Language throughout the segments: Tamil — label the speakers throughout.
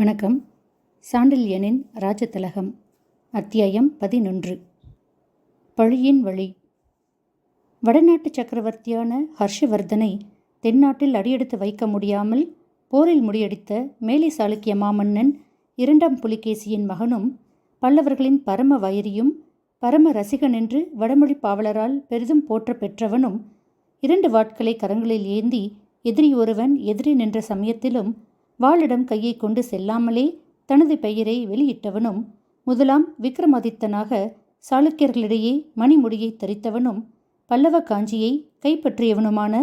Speaker 1: வணக்கம். சாண்டில்யனின் ராஜதிலகம் அத்தியாயம் பதினொன்று. பழியின் வழி. வடநாட்டு சக்கரவர்த்தியான ஹர்ஷவர்தனை தென்னாட்டில் அடியெடுத்து வைக்க முடியாமல் போரில் முடியடித்த மேலை சாளுக்கிய மாமன்னன் இரண்டாம் புலிகேசியின் மகனும் பல்லவர்களின் பரம வைரியும் பரம ரசிகன் என்று வடமொழி பாவலரால் பெரிதும் போற்ற பெற்றவனும் இரண்டு வாட்களை கரங்களில் ஏந்தி எதிரி ஒருவன் எதிரி நின்ற சமயத்திலும் வாளிடம் கையை கொண்டு செல்லாமலே தனது பெயரை வெளியிட்டவனும் முதலாம் விக்ரமாதித்தனாக சாளுக்கியர்களிடையே மணிமுடியை தரித்தவனும் பல்லவ காஞ்சியை கைப்பற்றியவனுமான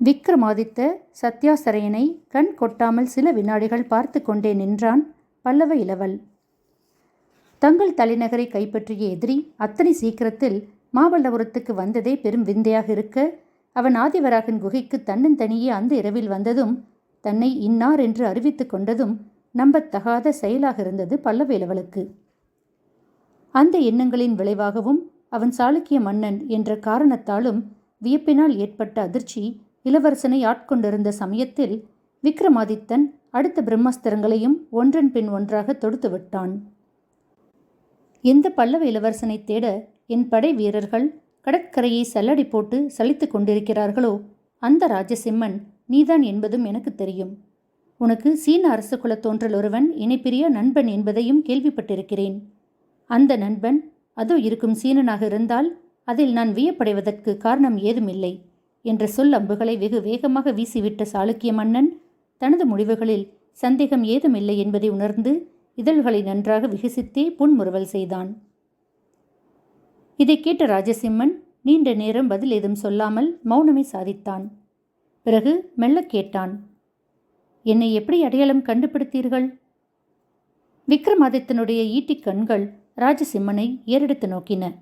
Speaker 1: விக்ரமாதித்த சத்யாசரையனை கண் கொட்டாமல் சில வினாடிகள் பார்த்து கொண்டே நின்றான் பல்லவ இளவல். தங்கள் தலைநகரை கைப்பற்றிய எதிரி அத்தனை சீக்கிரத்தில் மாமல்லபுரத்துக்கு வந்ததே பெரும் விந்தையாக இருக்க அவன் ஆதிவராகன் குகைக்கு தன்னந்தனியே அந்த இரவில் வந்ததும் தன்னை இன்னார் என்று அறிவித்துக் கொண்டதும் நம்பத்தகாத செயலாக இருந்தது பல்லவேலவளுக்கு. அந்த எண்ணங்களின் விளைவாகவும் அவன் சாளுக்கிய மன்னன் என்ற காரணத்தாலும் வியப்பினால் ஏற்பட்ட அதிர்ச்சி இளவரசனை ஆட்கொண்டிருந்த சமயத்தில் விக்ரமாதித்தன் அடுத்த பிரம்மாஸ்திரங்களையும் ஒன்றன் பின் ஒன்றாக தொடுத்து விட்டான். எந்த பல்லவ இளவரசனை தேட என் படை வீரர்கள் கடற்கரையை சல்லடை போட்டு சலித்து கொண்டிருக்கிறார்களோ அந்த ராஜசிம்மன் நீதான் என்பதும் எனக்கு தெரியும். உனக்கு சீன அரசு குலத் தோன்றல் ஒருவன் இணைப்பிரிய நண்பன் என்பதையும் கேள்விப்பட்டிருக்கிறேன். அந்த நண்பன் அதோ இருக்கும் சீனனாக இருந்தால் அதில் நான் வியப்படைவதற்கு காரணம் ஏதுமில்லை என்ற சொல் அம்புகளை வெகு வேகமாக வீசிவிட்ட சாளுக்கிய மன்னன் தனது முடிவுகளில் சந்தேகம் ஏதுமில்லை என்பதை உணர்ந்து இதழ்களை நன்றாக விகசித்தே புன்முறுவல் செய்தான். இதை கேட்ட ராஜசிம்மன் நீண்ட நேரம் பதில் ஏதும் சொல்லாமல் மௌனமே சாதித்தான். பிறகு மெல்ல கேட்டான் என்னை எப்படி அடையாளம் கண்டுபிடித்தீர்கள்? விக்ரமாதித்தனுடைய ஈட்டிக் கண்கள் ராஜசிம்மனை ஏறெடுத்து நோக்கின.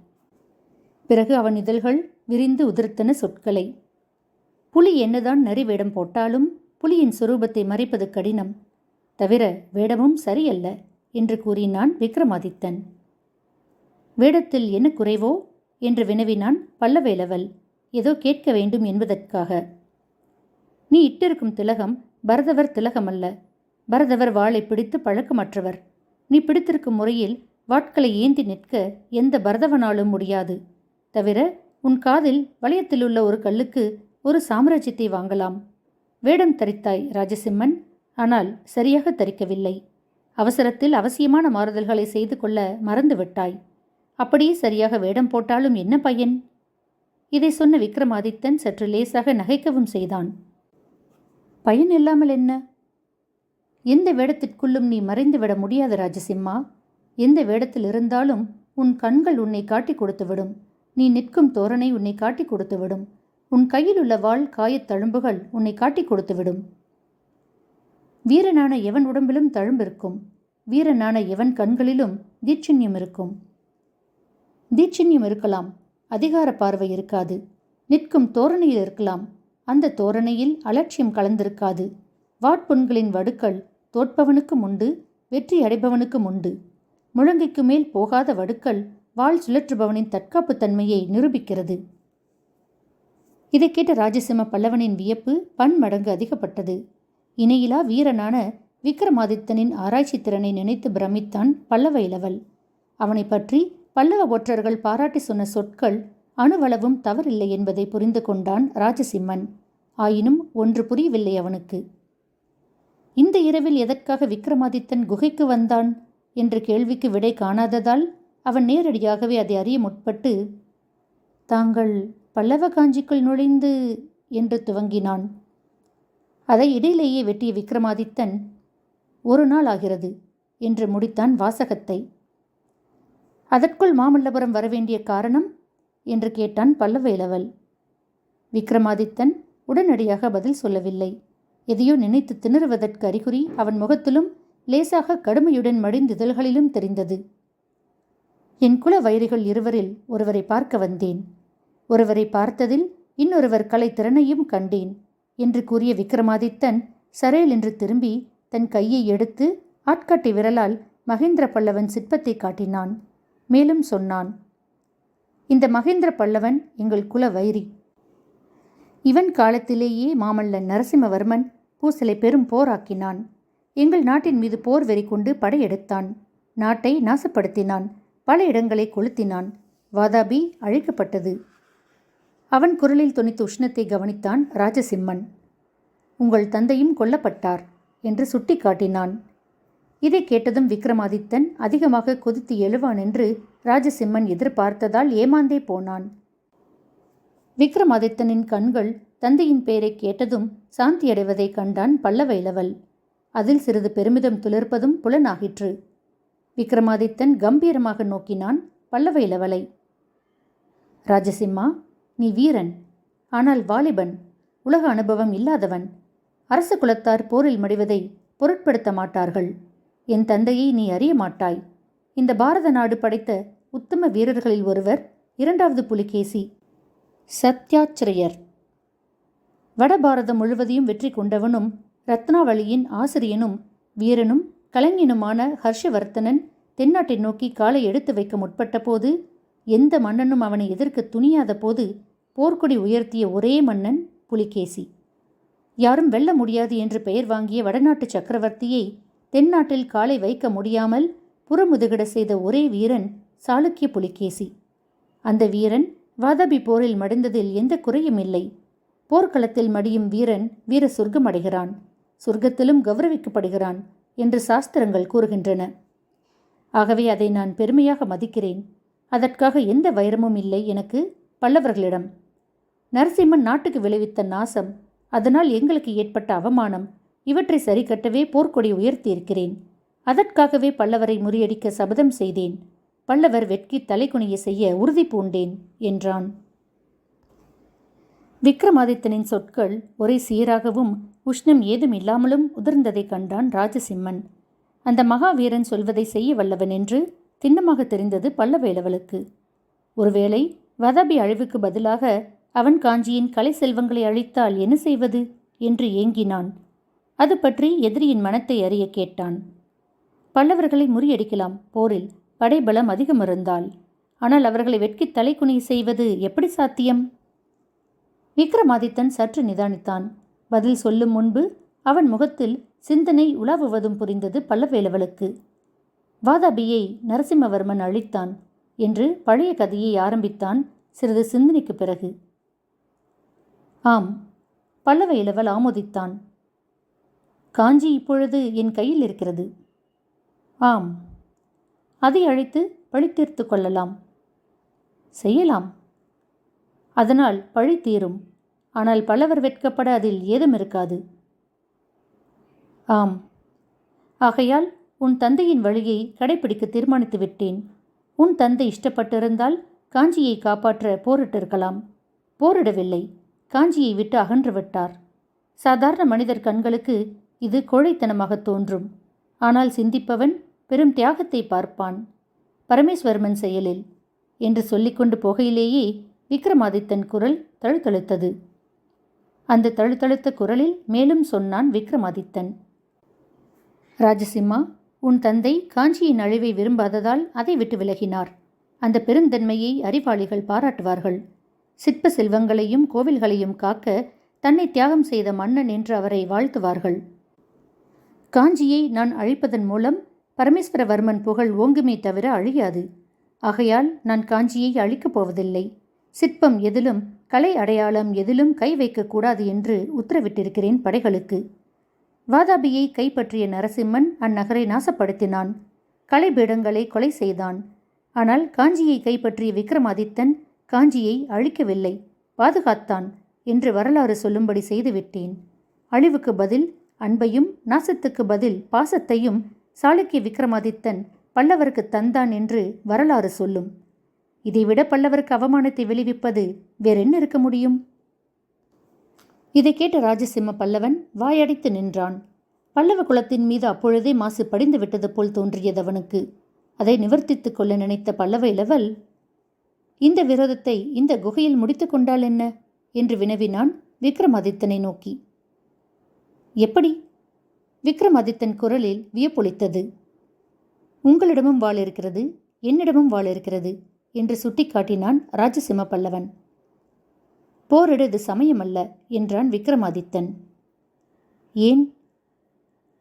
Speaker 1: பிறகு அவன் இதழ்கள் விரிந்து உதிர்த்தன சொற்களை புலி என்னதான் நரி வேடம் போட்டாலும் புலியின் சுரூபத்தை மறைப்பது கடினம் தவிர வேடமும் சரியல்ல என்று கூறினான் விக்ரமாதித்தன். வேடத்தில் என்ன குறைவோ? என்று வினவினான் பல்லவேலவல். ஏதோ கேட்க வேண்டும் என்பதற்காக. நீ இட்டிருக்கும் திலகம் பரதவர் திலகமல்ல. பரதவர் வாளை பிடித்து பழக்கமற்றவர். நீ பிடித்திருக்கும் முறையில் வாட்களை ஏந்தி நிற்க எந்த பரதவனாலும் முடியாது. தவிர உன் காதில் வளையத்திலுள்ள ஒரு கல்லுக்கு ஒரு சாம்ராஜ்யத்தை வாங்கலாம். வேடம் தரித்தாய் ராஜசிம்மன். ஆனால் சரியாக தரிக்கவில்லை. அவசரத்தில் அவசியமான மாறுதல்களை செய்து கொள்ள மறந்து விட்டாய் அப்படியே சரியாக வேடம் போட்டாலும் என்ன பையன்? இதை சொன்ன விக்ரமாதித்தன் சற்று லேசாக நகைக்கவும் செய்தான். பயன் இல்லாமல் என்ன? எந்த வேடத்திற்குள்ளும் நீ மறைந்து விட முடியாது ராஜசிம்மா. எந்த வேடத்தில் இருந்தாலும் உன் கண்கள் உன்னை காட்டி கொடுத்துவிடும் நீ நிற்கும் தோரணை உன்னை காட்டி கொடுத்துவிடும் உன் கையில் உள்ள வாள் காயத் தழும்புகள் உன்னை காட்டி கொடுத்துவிடும் வீரனான எவன் உடம்பிலும் தழும்பு இருக்கும் வீரனான எவன் கண்களிலும் தீட்சண்யம் இருக்கும்? தீட்சண்யம் இருக்கலாம். அதிகார பார்வை இருக்காது. நிற்கும் தோரணையில் இருக்கலாம். அந்த தோரணையில் அலட்சியம் கலந்திருக்காது. வாட்புண்களின் வடுக்கள் தோற்பவனுக்கும் உண்டு வெற்றி அடைபவனுக்கும் உண்டு முழங்கைக்கு மேல் போகாத வடுக்கள் வாழ் சுழற்றுபவனின் தற்காப்பு தன்மையை நிரூபிக்கிறது. இதை கேட்ட ராஜசிம்ம பல்லவனின் வியப்பு பன்மடங்கு அதிகப்பட்டது. இணையிலா வீரனான விக்ரமாதித்தனின் ஆராய்ச்சி திறனை நினைத்து பிரமித்தான் பல்லவ இளவல். அவனை பற்றி பல்லவ ஒற்றர்கள் பாராட்டி சொன்ன சொற்கள் அணுவளவும் தவறில்லை என்பதை புரிந்து கொண்டான் ராஜசிம்மன். ஆயினும் ஒன்று புரியவில்லை அவனுக்கு. இந்த இரவில் எதற்காக விக்ரமாதித்தன் குகைக்கு வந்தான்? என்ற கேள்விக்கு விடை காணாததால் அவன் நேரடியாகவே அதை அறிய முற்பட்டு தாங்கள் பல்லவ காஞ்சிக்குள் நுழைந்து என்று துவங்கினான். அதை இடையிலேயே வெட்டிய விக்ரமாதித்தன் ஒரு நாள் ஆகிறது என்று முடித்தான் வாசகத்தை. அதற்குள் மாமல்லபுரம் வரவேண்டிய காரணம் என்று கேட்டான் பல்லவ இளவல் விக்ரமாதித்தன் உடனடியாக பதில் சொல்லவில்லை. எதையோ நினைத்து திணறுவதற்கு அறிகுறி அவன் முகத்திலும் லேசாக கடுமையுடன் மடிந்திதழ்களிலும் தெரிந்தது. என் குல வைரிகள் இருவரில் ஒருவரை பார்க்க வந்தேன். ஒருவரை பார்த்ததில் இன்னொருவர் கலை திறனையும் கண்டேன் என்று கூறிய விக்ரமாதித்தன் சரேல் என்று திரும்பி தன் கையை எடுத்து ஆட்காட்டி விரலால் மகேந்திர பல்லவன் சிற்பத்தை காட்டினான். மேலும் சொன்னான் இந்த மகேந்திர பல்லவன் எங்கள் குல வைரி. இவன் காலத்திலேயே மாமல்லன் நரசிம்மவர்மன் பூசலை பெரும் போராக்கினான். எங்கள் நாட்டின் மீது போர் வெறி கொண்டு படையெடுத்தான். நாட்டை நாசப்படுத்தினான். பல இடங்களை கொளுத்தினான். வாதாபி அழிக்கப்பட்டது. அவன் குரலில் துணித்து உஷ்ணத்தை கவனித்தான் ராஜசிம்மன். உங்கள் தந்தையும் கொல்லப்பட்டார் என்று சுட்டிக்காட்டினான். இதை கேட்டதும் விக்ரமாதித்தன் அதிகமாக கொதித்து எழுவான் என்று ராஜசிம்மன் எதிர்பார்த்ததால் ஏமாந்தே போனான். விக்ரமாதித்தனின் கண்கள் தந்தையின் பெயரை கேட்டதும் சாந்தியடைவதைக் கண்டான் பல்லவ இளவல். அதில் சிறிது பெருமிதம் துளிர்ப்பதும் புலனாகிற்று. விக்ரமாதித்தன் கம்பீரமாக நோக்கினான் பல்லவ இளவலை. ராஜசிம்மா நீ வீரன் ஆனால் வாலிபன் உலக அனுபவம் இல்லாதவன் அரச குலத்தார் போரில் மடிவதை பொருட்படுத்த மாட்டார்கள். என் தந்தையை நீ அறிய மாட்டாய். இந்த பாரத நாடு படைத்த உத்தம வீரர்களில் ஒருவர் இரண்டாவது புலிகேசி சத்யாச்சிரயர். வடபாரதம் முழுவதையும் வெற்றி கொண்டவனும் ரத்னாவளியின் ஆசிரியனும் வீரனும் கலைஞனுமான ஹர்ஷவர்த்தனன் தென்னாட்டை நோக்கி காலை எடுத்து வைக்க முற்பட்ட போது எந்த மன்னனும் அவனை எதிர்க்க துணியாத போது போர்க்கொடி உயர்த்திய ஒரே மன்னன் புலிகேசி. யாரும் வெல்ல முடியாது என்று பெயர் வாங்கிய வடநாட்டு சக்கரவர்த்தியை தென்னாட்டில் காலை வைக்க முடியாமல் புறமுதுகிட செய்த ஒரே வீரன் சாளுக்கிய புலிகேசி. அந்த வீரன் வாதாபி போரில் மடிந்ததில் எந்த குறையும் இல்லை. போர்க்களத்தில் மடியும் வீரன் வீர சொர்க்கம் அடைகிறான். சொர்க்கத்திலும் கௌரவிக்கப்படுகிறான் என்று சாஸ்திரங்கள் கூறுகின்றன. ஆகவே அதை நான் பெருமையாக மதிக்கிறேன். அதற்காக எந்த வைரமும் இல்லை எனக்கு பல்லவர்களிடம். நரசிம்மன் நாட்டுக்கு விளைவித்த நாசம் அதனால் எங்களுக்கு ஏற்பட்ட அவமானம் இவற்றை சரிகட்டவே போர்க்கொடி உயர்த்தியிருக்கிறேன். அதற்காகவே பல்லவரை முறியடிக்க சபதம் செய்தேன். பல்லவர் வெட்கி தலைகுனிய செய்ய உறுதி பூண்டேன் என்றான். விக்ரமாதித்தனின் சொற்கள் ஒரே சீராகவும் உஷ்ணம் ஏதும் இல்லாமலும் உதிர்ந்ததைக் கண்டான் ராஜசிம்மன். அந்த மகாவீரன் சொல்வதை செய்ய வல்லவன் என்று திண்ணமாக தெரிந்தது பல்லவேலவளுக்கு. ஒருவேளை வதபி அழிவுக்கு பதிலாக அவன் காஞ்சியின் கலை செல்வங்களை அழித்தால் என்ன செய்வது? என்று ஏங்கினான். அது பற்றி எதிரியின் மனத்தை அறிய கேட்டான். பல்லவர்களை முறியடிக்கலாம் போரில் படைபலம் அதிகம் இருந்தால் ஆனால் அவர்களை வெட்கி தலைக்குனி செய்வது எப்படி சாத்தியம்? விக்ரமாதித்தன் சற்று நிதானித்தான். பதில் சொல்லும் முன்பு அவன் முகத்தில் சிந்தனை உலாவுவதும் புரிந்தது பல்லவேலவளுக்கு. வாதாபியை நரசிம்மவர்மன் அழித்தான் என்று பழைய கதையை ஆரம்பித்தான் சிறிது சிந்தனைக்கு பிறகு. ஆம் பல்லவ இளவல் ஆமோதித்தான். காஞ்சி இப்பொழுது என் கையில் இருக்கிறது. ஆம் அதை அழைத்து பழி தீர்த்து கொள்ளலாம். செய்யலாம். அதனால் பழி தீரும். ஆனால் பலவர் வெட்கப்பட அதில் ஏதும் இருக்காது. ஆம். ஆகையால் உன் தந்தையின் வழியை கடைபிடிக்க தீர்மானித்து விட்டேன். உன் தந்தை இஷ்டப்பட்டிருந்தால் காஞ்சியை காப்பாற்ற போரிட்டிருக்கலாம். போரிடவில்லை. காஞ்சியை விட்டு அகன்று விட்டார். சாதாரண மனிதர் கண்களுக்கு இது கோழைத்தனமாக தோன்றும். ஆனால் சிந்திப்பவன் பெரும் தியாகத்தை பார்ப்பான். பரமேஸ்வரமன் செயலில் என்று சொல்லிக்கொண்டு போகையிலேயே விக்ரமாதித்தன் குரல் தழுத்தழுத்தது. அந்த தழுத்தழுத்த குரலில் மேலும் சொன்னான் விக்ரமாதித்தன். ராஜசிம்மா உன் தந்தை காஞ்சியின் அழிவை விரும்பாததால் அதை விட்டு விலகினார். அந்த பெருந்தன்மையை அறிவாளிகள் பாராட்டுவார்கள். சிற்ப செல்வங்களையும் கோவில்களையும் காக்க தன்னை தியாகம் செய்த மன்னன் என்று அவரை வாழ்த்துவார்கள். காஞ்சியை நான் அழிப்பதன் மூலம் பரமேஸ்வரவர்மன் புகழ் ஓங்குமே தவிர அழியாது. ஆகையால் நான் காஞ்சியை அழிக்கப் போவதில்லை. சிற்பம் எதிலும் கலை அடையாளம் எதிலும் கை வைக்கக்கூடாது என்று உத்தரவிட்டிருக்கிறேன் படைகளுக்கு. வாதாபியை கைப்பற்றிய நரசிம்மன் அந்நகரை நாசப்படுத்தினான். கலைபீடங்களை கொலை செய்தான். ஆனால் காஞ்சியை கைப்பற்றிய விக்ரமாதித்தன் காஞ்சியை அழிக்கவில்லை. பாதுகாத்தான் என்று வரலாறு சொல்லும்படி செய்துவிட்டேன். அழிவுக்கு பதில் அன்பையும் நாசத்துக்கு பதில் பாசத்தையும் சாளுக்கிய விக்ரமாதித்தன் பல்லவருக்கு தந்தான் என்று வரலாறு சொல்லும். இதைவிட பல்லவருக்கு அவமானத்தை விளைவிப்பது வேறென்ன இருக்க முடியும்? இதை கேட்ட ராஜசிம்ம பல்லவன் வாயடைத்து நின்றான். பல்லவ குலத்தின் மீது அப்பொழுதே மாசு படிந்து விட்டது போல் தோன்றியது அவனுக்கு. அதை நிவர்த்தித்துக் கொள்ள நினைத்த பல்லவ இளவல் இந்த விரோதத்தை இந்த குகையில் முடித்து கொண்டால் என்ன? என்று வினவினான் விக்ரமாதித்தனை நோக்கி. எப்படி? விக்ரமாதித்தன் குரலில் வியப்பொழித்தது உங்களிடமும் வாள் இருக்கிறது என்னிடமும் வாள் இருக்கிறது என்று சுட்டிக்காட்டினான் ராஜசிம்ம பல்லவன் போரிட இது சமயமல்ல என்றான் விக்ரமாதித்தன். ஏன்?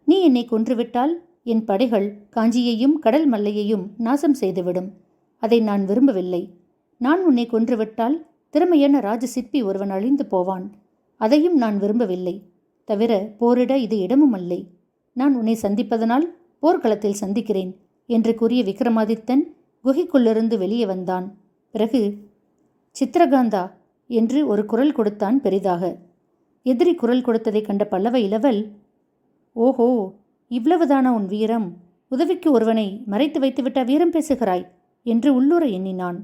Speaker 1: நீ என்னை கொன்றுவிட்டால் என் படைகள் காஞ்சியையும் கடல் மல்லையையும் நாசம் செய்துவிடும். அதை நான் விரும்பவில்லை. நான் உன்னை கொன்றுவிட்டால் திறமையான ராஜ சிற்பி ஒருவன் அழிந்து போவான். அதையும் நான் விரும்பவில்லை. தவிர போரிட இது இடமும் இல்லை. நான் உன்னை சந்திப்பதனால் போர்க்களத்தில் சந்திக்கிறேன் என்று கூறிய விக்ரமாதித்தன் குகைக்குள்ளிருந்து வெளியே வந்தான். பிறகு சித்திரகாந்தா என்று ஒரு குரல் கொடுத்தான் பெரிதாக. எதிரி குரல் கொடுத்ததைக் கண்ட பல்லவ இளவல் ஓஹோ இவ்வளவுதானா உன் வீரம்? உதவிக்கு ஒருவனை மறைத்து வைத்துவிட்ட வீரம் பேசுகிறாய்? என்று உள்ளூர எண்ணினான்.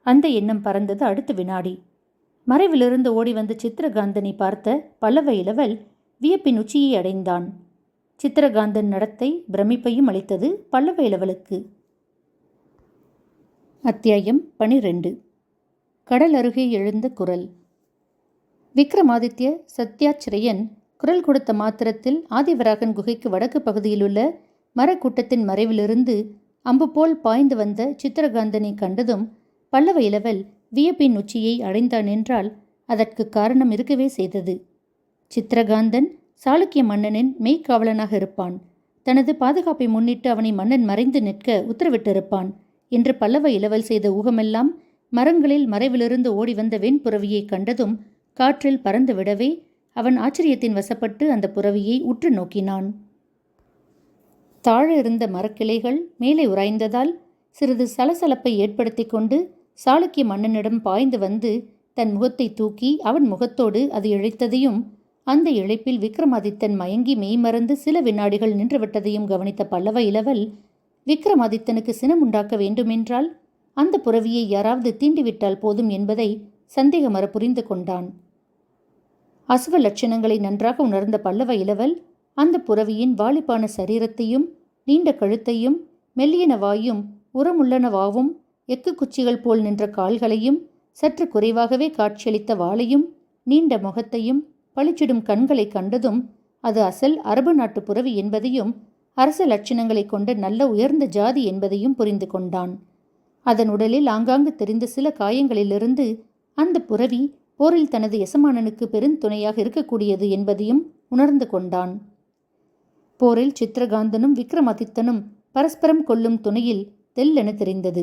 Speaker 1: அந்த எண்ணம் பறந்தது அடுத்த வினாடி. மறைவிலிருந்து ஓடி வந்த சித்திரகாந்தனை பார்த்த பல்லவ இளவல் வியப்பின் உச்சியை அடைந்தான். சித்திரகாந்தன் நடத்தை பிரமிப்பையும் அளித்தது பல்லவ இளவலுக்கு. அத்தியாயம் பனிரெண்டு. கடல் அருகே எழுந்த குரல். விக்ரமாதித்ய சத்யாச்சிரயன் குரல் கொடுத்த மாத்திரத்தில் ஆதிவராகன் குகைக்கு வடக்கு பகுதியிலுள்ள மரக்கூட்டத்தின் மறைவிலிருந்து அம்பு போல் பாய்ந்து வந்த சித்திரகாந்தனை கண்டதும் பல்லவ இளவல் வியப்பின் உச்சியை அடைந்தான் என்றால் அதற்கு காரணம் இருக்கவே செய்தது. சித்திரகாந்தன் சாளுக்கிய மன்னனின் மெய்க்காவலனாக இருப்பான். தனது பாதுகாப்பை முன்னிட்டு அவனை மன்னன் மறைந்து நிற்க உத்தரவிட்டிருப்பான். என்று பல்லவ இளவல் செய்த ஊகமெல்லாம் மரங்களில் மறைவிலிருந்து ஓடி வந்த வெண்புறவியை கண்டதும் காற்றில் பறந்து விடவே அவன் ஆச்சரியத்தின் வசப்பட்டு அந்த புறவியை உற்று நோக்கினான். தாழ இருந்த மரக்கிளைகள் மேலே உராய்ந்ததால் சிறிது சலசலப்பை ஏற்படுத்தி கொண்டு சாளுக்கிய மன்னனிடம் பாய்ந்து வந்து தன் முகத்தை தூக்கி அவன் முகத்தோடு அது இழைத்ததையும் அந்த இழைப்பில் விக்ரமாதித்தன் மயங்கி மெய்மறந்து சில வினாடிகள் நின்றுவிட்டதையும் கவனித்த பல்லவ இளவல் விக்ரமாதித்தனுக்கு சினம் உண்டாக்க வேண்டுமென்றால் அந்த புறவியை யாராவது தீண்டிவிட்டால் போதும் என்பதை சந்தேகமர புரிந்து கொண்டான். அசுவ லட்சணங்களை நன்றாக உணர்ந்த பல்லவ இளவல் அந்த புறவியின் வாலிப்பான சரீரத்தையும் நீண்ட கழுத்தையும் மெல்லியன வாயும் உரமுள்ளனவாவும் எக்கு குச்சிகள் போல் நின்ற கால்களையும் சற்று குறைவாகவே காட்சியளித்த வாளையும் நீண்ட முகத்தையும் பளிச்சிடும் கண்களை கண்டதும் அது அசல் அரபு நாட்டு புறவி என்பதையும் அரச லட்சணங்களை கொண்ட நல்ல உயர்ந்த ஜாதி என்பதையும் புரிந்து கொண்டான். அதன் உடலில் ஆங்காங்கு தெரிந்த சில காயங்களிலிருந்து அந்த புறவி போரில் தனது எசமானனுக்கு பெருந்துணையாக இருக்கக்கூடியது என்பதையும் உணர்ந்து கொண்டான். போரில் சித்திரகாந்தனும் விக்ரமாதித்தனும் பரஸ்பரம் கொல்லும் துணையில் தெல்லென தெரிந்தது.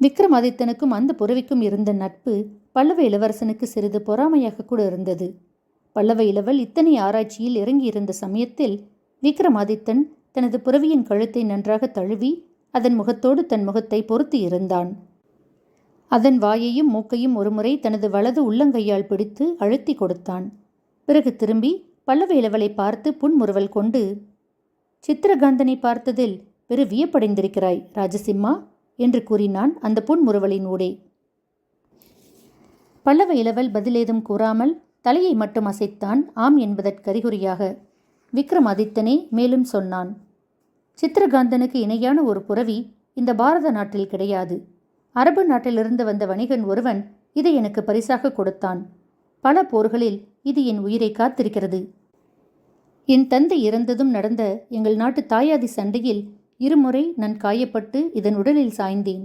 Speaker 1: விக்ரமாதித்தனுக்கும் அந்த புறவிக்கும் இருந்த நட்பு பல்லவ இளவரசனுக்கு சிறிது பொறாமையாக கூட இருந்தது. பல்லவ இளவல் இத்தனை ஆராய்ச்சியில் இறங்கியிருந்த சமயத்தில் விக்ரமாதித்தன் தனது புறவியின் கழுத்தை நன்றாக தழுவி அதன் முகத்தோடு தன் முகத்தை பொருத்தி இருந்தான். அதன் வாயையும் மூக்கையும் ஒருமுறை தனது வலது உள்ளங்கையால் பிடித்து அழுத்தி கொடுத்தான். பிறகு திரும்பி பல்லவ இளவலை பார்த்து புன்முறுவல் கொண்டு சித்திரகாந்தனை பார்த்ததில் பெரு வியப்படைந்திருக்கிறாய் ராஜசிம்மா என்று கூறினான் அந்த புன்முறுவலின் ஊடே. பல்லவ இளவல் பதிலேதும் கூறாமல் தலையை மட்டும் அசைத்தான் ஆம் என்பதற்கறிகுறியாக விக்ரமாதித்தனே மேலும் சொன்னான். சித்திரகாந்தனுக்கு இணையான ஒரு புறவி இந்த பாரத நாட்டில் கிடையாது. அரபு நாட்டிலிருந்து வந்த வணிகன் ஒருவன் இதை எனக்கு பரிசாக கொடுத்தான். பல போர்களில் இது என் உயிரை காத்திருக்கிறது. என் தந்தை இறந்ததும் நடந்த எங்கள் நாட்டு தாயாதி சண்டையில் இருமுறை நான் காயப்பட்டு இதன் உடலில் சாய்ந்தேன்.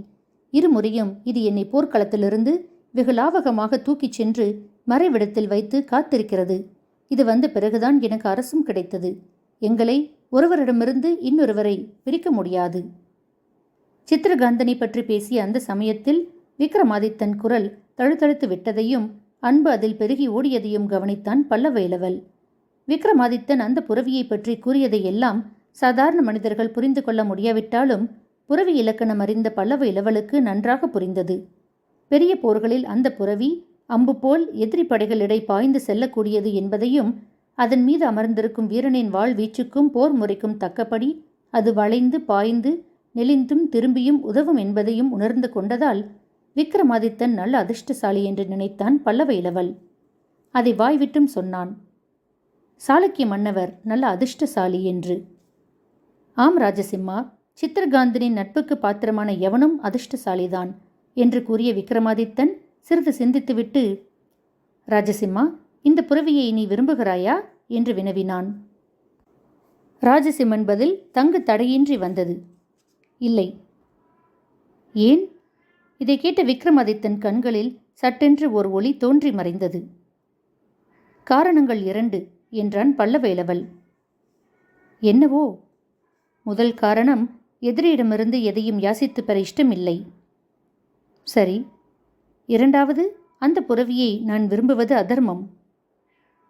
Speaker 1: இருமுறையும் இது என்னை போர்க்களத்திலிருந்து வெகு லாவகமாக தூக்கிச் சென்று மறைவிடத்தில் வைத்து காத்திருக்கிறது. இது வந்த பிறகுதான் எனக்கு அரசும் கிடைத்தது. எங்களை ஒருவரிடமிருந்து இன்னொருவரை பிரிக்க முடியாது. சித்திரகாந்தனை பற்றி பேசிய அந்த சமயத்தில் விக்ரமாதித்தன் குரல் தழுத்தழுத்து விட்டதையும் அன்பு அதில் பெருகி ஓடியதையும் கவனித்தான் பல்லவேலவல் விக்ரமாதித்தன் அந்த புறவியை பற்றி கூறியதையெல்லாம் சாதாரண மனிதர்கள் புரிந்து கொள்ள முடியாவிட்டாலும் புறவி இலக்கணம் அறிந்த பல்லவ இளவலுக்கு நன்றாக புரிந்தது. பெரிய போர்களில் அந்த புறவி அம்பு போல் எதிரி படைகளிடை பாய்ந்து செல்லக்கூடியது என்பதையும் அதன் மீது அமர்ந்திருக்கும் வீரனின் வாழ்வீச்சுக்கும் போர் முறைக்கும் தக்கபடி அது வளைந்து பாய்ந்து நெளிந்தும் திரும்பியும் உதவும் என்பதையும் உணர்ந்து கொண்டதால் விக்ரமாதித்தன் நல்ல அதிர்ஷ்டசாலி என்று நினைத்தான் பல்லவ இளவல். அதை வாய்விட்டும் சொன்னான் சாளுக்கிய மன்னவர் நல்ல அதிர்ஷ்டசாலி என்று. ஆம் ராஜசிம்மா சித்திரகாந்தனின் நட்புக்கு பாத்திரமான எவனும் அதிர்ஷ்டசாலிதான். என்று கூறிய விக்ரமாதித்தன் சிறிது சிந்தித்துவிட்டு ராஜசிம்மா இந்த புறவியை நீ விரும்புகிறாயா? என்று வினவினான். ராஜசிம்மன் பதில் தங்கு தடையின்றி வந்தது. இல்லை. ஏன்? இதை கேட்ட விக்ரமாதித்தன் கண்களில் சட்டென்று ஓர் ஒளி தோன்றி மறைந்தது. காரணங்கள் இரண்டு என்றான் பல்லவேலவல் என்னவோ? முதல் காரணம் எதிரியிடமிருந்து எதையும் யாசித்து பெற இஷ்டமில்லை. சரி. இரண்டாவது அந்த புறவியை நான் விரும்புவது அதர்மம்.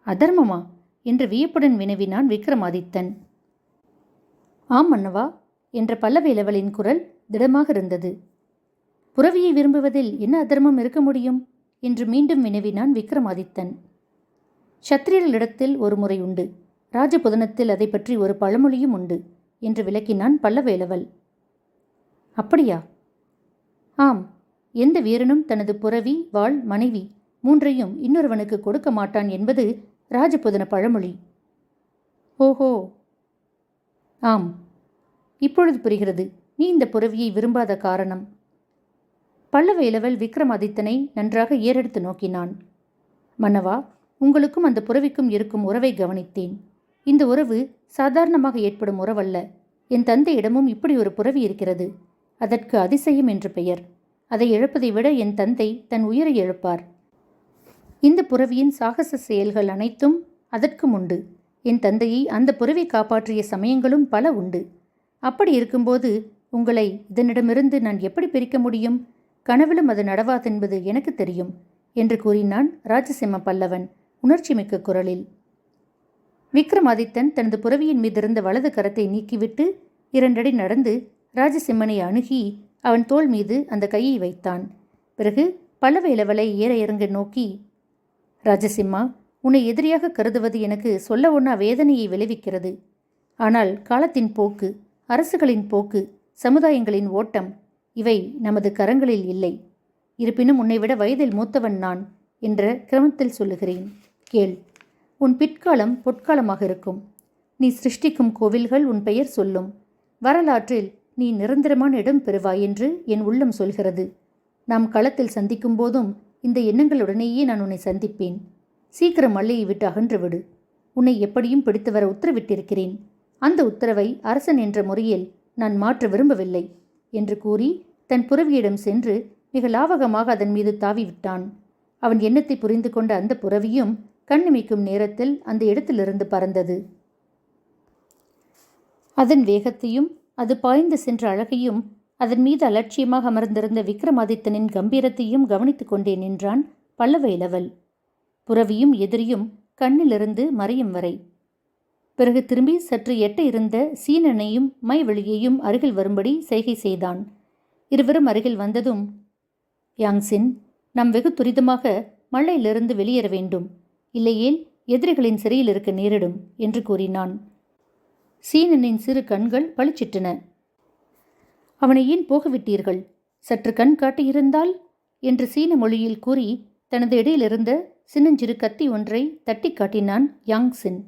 Speaker 1: அதர்மமா? என்று வியப்புடன் வினவினான் விக்ரமாதித்தன். ஆம் அண்ணவா என்ற பல்லவேலவளின் குரல் திடமாக இருந்தது. புறவியை விரும்புவதில் என்ன அதர்மம் இருக்க முடியும்? என்று மீண்டும் வினவினான் விக்ரமாதித்தன். சத்திரியர்களிடத்தில் ஒரு முறை உண்டு. ராஜபுதனத்தில் அதை பற்றி ஒரு பழமொழியும் உண்டு என்று விளக்கினான் பல்லவேலவல் அப்படியா? ஆம் எந்த வீரனும் தனது புறவி வாழ் மனைவி மூன்றையும் இன்னொருவனுக்கு கொடுக்க மாட்டான் என்பது ராஜபுதன பழமொழி. ஓஹோ! ஆம் இப்பொழுது புரிகிறது. நீ இந்த புறவியை விரும்பாத காரணம். பல்லவ இளவல் விக்ரமாதித்தனை நன்றாக ஏறெடுத்து நோக்கினான். மன்னவா உங்களுக்கும் அந்த புறவிக்கும் இருக்கும் உறவை கவனித்தேன். இந்த உறவு சாதாரணமாக ஏற்படும் உறவல்ல. என் தந்தையிடமும் இப்படி ஒரு புறவி இருக்கிறது. அதற்கு அதிசயம் என்று பெயர். அதை இழப்பதை விட என் தந்தை தன் உயிரை இழப்பார் இந்த புறவியின் சாகச செயல்கள் அனைத்தும் அதற்கும் உண்டு. என் தந்தையை அந்த புறவை காப்பாற்றிய சமயங்களும் பல உண்டு. அப்படி இருக்கும்போது உங்களை இதனிடமிருந்து நான் எப்படி பிரிக்க முடியும்? கனவிலும் அது நடவாதென்பது எனக்கு தெரியும் என்று கூறினான் ராஜசிம்ம பல்லவன் உணர்ச்சிமிக்க குரலில். விக்ரமாதித்தன் தனது புறவியின் மீதிருந்த வலது கரத்தை நீக்கிவிட்டு இரண்டடி நடந்து ராஜசிம்மனை அணுகி அவன் தோள் மீது அந்த கையை வைத்தான். பிறகு பல்லவ இளவலை ஏற இறங்க நோக்கி ராஜசிம்மா உன்னை எதிரியாக கருதுவது எனக்கு சொல்ல ஒன்னா வேதனையை விளைவிக்கிறது. ஆனால் காலத்தின் போக்கு அரசுகளின் போக்கு சமுதாயங்களின் ஓட்டம் இவை நமது கரங்களில் இல்லை. இருப்பினும் உன்னை விட வயதில் மூத்தவன் நான் என்ற கிரமத்தில் சொல்லுகிறேன். கேள். உன் பிற்காலம் பொற்காலமாக இருக்கும். நீ சிருஷ்டிக்கும் கோவில்கள் உன் பெயர் சொல்லும். வரலாற்றில் நீ நிரந்தரமான இடம் பெறுவாய் என்று என் உள்ளம் சொல்கிறது. நாம் களத்தில் சந்திக்கும் போதும் இந்த எண்ணங்களுடனேயே நான் உன்னை சந்திப்பேன். சீக்கிரம் மல்லையை விட்டு அகன்று விடு உன்னை எப்படியும் பிடித்து வர உத்தரவிட்டிருக்கிறேன். அந்த உத்தரவை அரசன் என்ற முறையில் நான் மாற்ற விரும்பவில்லை என்று கூறி தன் புறவியிடம் சென்று மிக லாவகமாக அதன் மீது தாவி விட்டான் அவன் எண்ணத்தை புரிந்து கொண்ட அந்த புறவியும் கண்ணிமைக்கும் நேரத்தில் அந்த இடத்திலிருந்து பறந்தது. அதன் வேகத்தையும் அது பாய்ந்து சென்ற அழகையும் அதன் மீது அலட்சியமாக அமர்ந்திருந்த விக்ரமாதித்தனின் கம்பீரத்தையும் கவனித்துக் கொண்டே நின்றான் பல்லவ இளவல். புறவியும் எதிரியும் கண்ணிலிருந்து மறையும் வரை. பிறகு திரும்பி சற்று எட்ட இருந்த சீனனையும் மைவெளியையும் அருகில் வரும்படி செய்கை செய்தான். இருவரும் அருகில் வந்ததும் யாங்சின் நாம் வெகு துரிதமாக மழையிலிருந்து வெளியேற வேண்டும். இல்லையேல் எதிரிகளின் சிறையில் இருக்க நேரிடும் என்று கூறினான். சீனனின் சிறு கண்கள் பளிச்சிட்டன. அவனை ஏன் போகவிட்டீர்கள்? சற்று கண் காட்டியிருந்தால் என்று சீன மொழியில் கூறி தனது இடையிலிருந்த சின்னஞ்சிறு கத்தி ஒன்றை தட்டி காட்டினான் யாங்சின்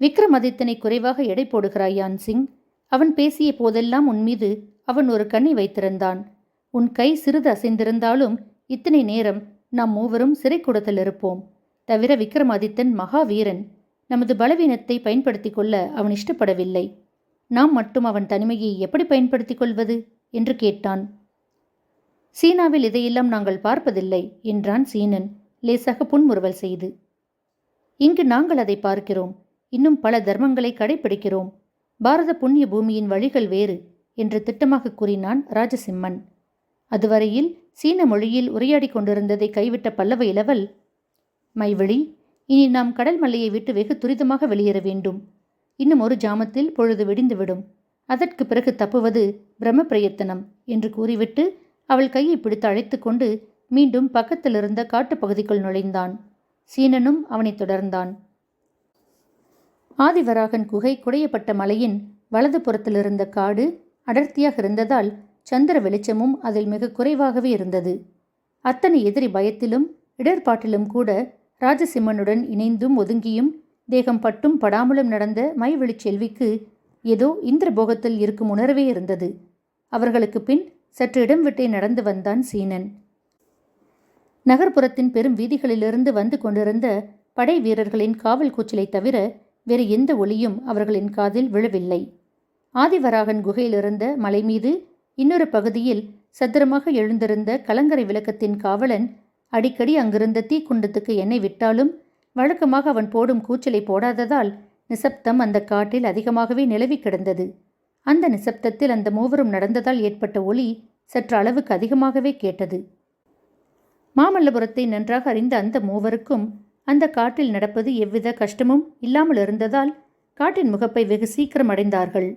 Speaker 1: விக்ரமாதித்தனை குறைவாக எடை போடுகிறாய் யான் சிங். அவன் பேசிய போதெல்லாம் உன் மீது அவன் ஒரு கண்ணை வைத்திருந்தான். உன் கை சிறிது அசைந்திருந்தாலும் இத்தனை நேரம் நாம் மூவரும் சிறைக்கூடத்தில் இருப்போம். தவிர விக்ரமாதித்தன் மகாவீரன். நமது பலவீனத்தை பயன்படுத்திக் கொள்ள அவன் இஷ்டப்படவில்லை. நாம் மட்டும் அவன் தனிமையை எப்படி பயன்படுத்திக் கொள்வது என்று கேட்டான். சீனாவில் இதையெல்லாம் நாங்கள் பார்ப்பதில்லை என்றான் சீனன் லேசாக புன்முறுவல் செய்து. இங்கு நாங்கள் அதை பார்க்கிறோம். இன்னும் பல தர்மங்களை கடைபிடிக்கிறோம் பாரத புண்ணிய பூமியின் வழிகள் வேறு என்று திட்டமாக கூறினான் ராஜசிம்மன். அதுவரையில் சீன மொழியில் உரையாடி கொண்டிருந்ததை கைவிட்ட பல்லவ இளவல் மைவிழி இனி நாம் கடல் மல்லையை விட்டு வெகு துரிதமாக வெளியேற வேண்டும். இன்னும் ஒரு ஜாமத்தில் பொழுது வெடிந்துவிடும். அதற்கு பிறகு தப்புவது பிரம்ம பிரயத்தனம் என்று கூறிவிட்டு அவள் கையை பிடித்து அழைத்து கொண்டு மீண்டும் பக்கத்திலிருந்த காட்டுப்பகுதிக்குள் நுழைந்தான். சீனனும் அவனைத் தொடர்ந்தான். ஆதிவராகன் குகை குடையப்பட்ட மலையின் வலது புறத்திலிருந்த காடு அடர்த்தியாக இருந்ததால் சந்திர வெளிச்சமும் அதில் மிக குறைவாகவே இருந்தது. அத்தனை எதிரி பயத்திலும் இடர்பாட்டிலும் கூட ராஜசிம்மனுடன் இணைந்தும் ஒதுங்கியும் தேகம் பட்டும் படாமலும் நடந்த மைவெளிச் செல்விக்கு ஏதோ இந்திரபோகத்தில் இருக்கும் உணர்வே இருந்தது. அவர்களுக்கு பின் சற்று இடம் விட்டே நடந்து வந்தான் சீனன். நகர்ப்புறத்தின் பெரும் வீதிகளிலிருந்து வந்து கொண்டிருந்த படை வீரர்களின் காவல் கூச்சலை தவிர வேறு எந்த ஒளியும் அவர்களின் காதில் விழவில்லை. ஆதிவராகன் குகையிலிருந்த மலை மீது இன்னொரு பகுதியில் சத்திரமாக எழுந்திருந்த கலங்கரை விளக்கத்தின் காவலன் அடிக்கடி அங்கிருந்த தீக்குண்டத்துக்கு எண்ணெய் விட்டாலும் வழக்கமாக அவன் போடும் கூச்சலை போடாததால் நிசப்தம் அந்த காட்டில் அதிகமாகவே நிலவி கிடந்தது. அந்த நிசப்தத்தில் அந்த மூவரும் நடந்ததால் ஏற்பட்ட ஒலி சற்று அளவுக்கு அதிகமாகவே கேட்டது. மாமல்லபுரத்தை நன்றாக அறிந்த அந்த மூவருக்கும் அந்த காட்டில் நடப்பது எவ்வித கஷ்டமும் இல்லாமல் இருந்ததால் காட்டின் முகப்பை வெகு சீக்கிரம் அடைந்தார்கள்.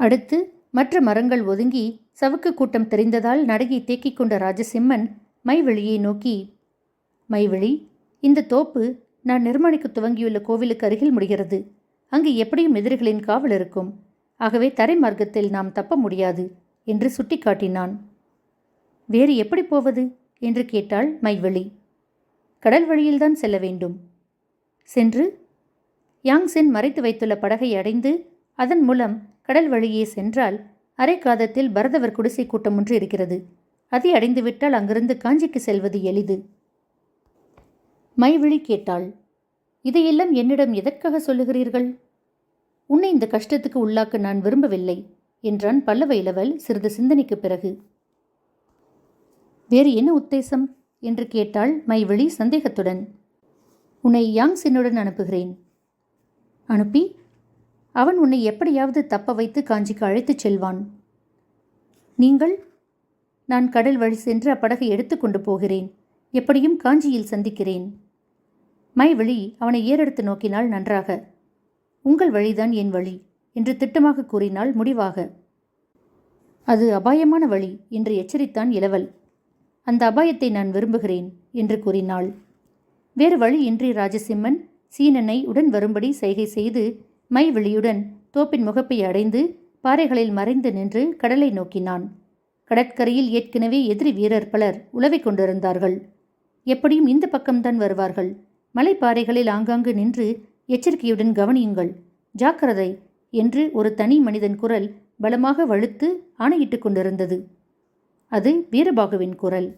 Speaker 1: அடுத்து மற்ற மரங்கள் ஒதுங்கி சவுக்கு கூட்டம் தெரிந்ததால் நடுகி தேக்கிக் கொண்ட ராஜசிம்மன் மைவெளியை நோக்கி மைவெளி இந்த தோப்பு நான் நிர்மாணிக்க துவங்கியுள்ள கோவிலுக்கு அருகில் முடிகிறது. அங்கு எப்படியும் எதிரிகளின் காவல் இருக்கும். ஆகவே தரை மார்க்கத்தில் நாம் தப்ப முடியாது என்று சுட்டிக்காட்டினான். வேறு எப்படி போவது? என்று கேட்டாள் மைவெளி. கடல் வழியில்தான் செல்ல வேண்டும். சென்று யாங்சென் மறைத்து வைத்துள்ள படகை அடைந்து அதன் மூலம் கடல் வழியே சென்றால் அரைக்காதத்தில் பரதவர் குடிசை கூட்டம் ஒன்று இருக்கிறது. அதை அடைந்துவிட்டால் அங்கிருந்து காஞ்சிக்கு செல்வது எளிது. மைவிழி கேட்டாள் இதையெல்லாம் என்னிடம் எதற்காக சொல்லுகிறீர்கள்? உன்னை இந்த கஷ்டத்துக்கு உள்ளாக்க நான் விரும்பவில்லை என்றான் பல்லவ இளவல் சிறிது சிந்தனைக்குப் பிறகு. வேறு என்ன உத்தேசம்? என்று கேட்டாள் மைவிழி சந்தேகத்துடன். உன்னை யாங்ஸினுடன் அனுப்புகிறேன். அனுப்பி? அவன் உன்னை எப்படியாவது தப்ப வைத்து காஞ்சிக்கு அழைத்துச் செல்வான். நீங்கள்? நான் கடல் வழி சென்று அப்படகை எடுத்துக்கொண்டு போகிறேன். எப்படியும் காஞ்சியில் சந்திக்கிறேன். மைவிழி அவனை ஏறெடுத்து நோக்கினால் நன்றாக. உங்கள் வழிதான் என் வழி என்று திட்டமாக கூறினாள் முடிவாக. அது அபாயமான வழி என்று எச்சரித்தான் இளவல். அந்த அபாயத்தை நான் விரும்புகிறேன் என்று கூறினாள். வேறு வழி இன்றி ராஜசிம்மன் சீனனை உடன் வரும்படி செய்கை செய்து மைவெளியுடன் தோப்பின் முகப்பை அடைந்து பாறைகளில் மறைந்து நின்று கடலை நோக்கினான். கடற்கரையில் ஏற்கனவே எதிரி வீரர் பலர் உழவை கொண்டிருந்தார்கள். எப்படியும் இந்த பக்கம்தான் வருவார்கள். மலைப்பாறைகளில் ஆங்காங்கு நின்று எச்சரிக்கையுடன் கவனியுங்கள். ஜாக்கிரதை என்று ஒரு தனி மனிதன் குரல் பலமாக வழுத்து ஆணையிட்டுக் கொண்டிருந்தது. அது வீரபாகுவின் குரல்.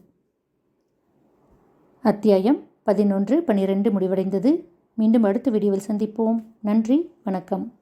Speaker 1: அத்தியாயம் பதினொன்று பனிரெண்டு முடிவடைந்தது. மீண்டும் அடுத்த வீடியோவில் சந்திப்போம். நன்றி வணக்கம்.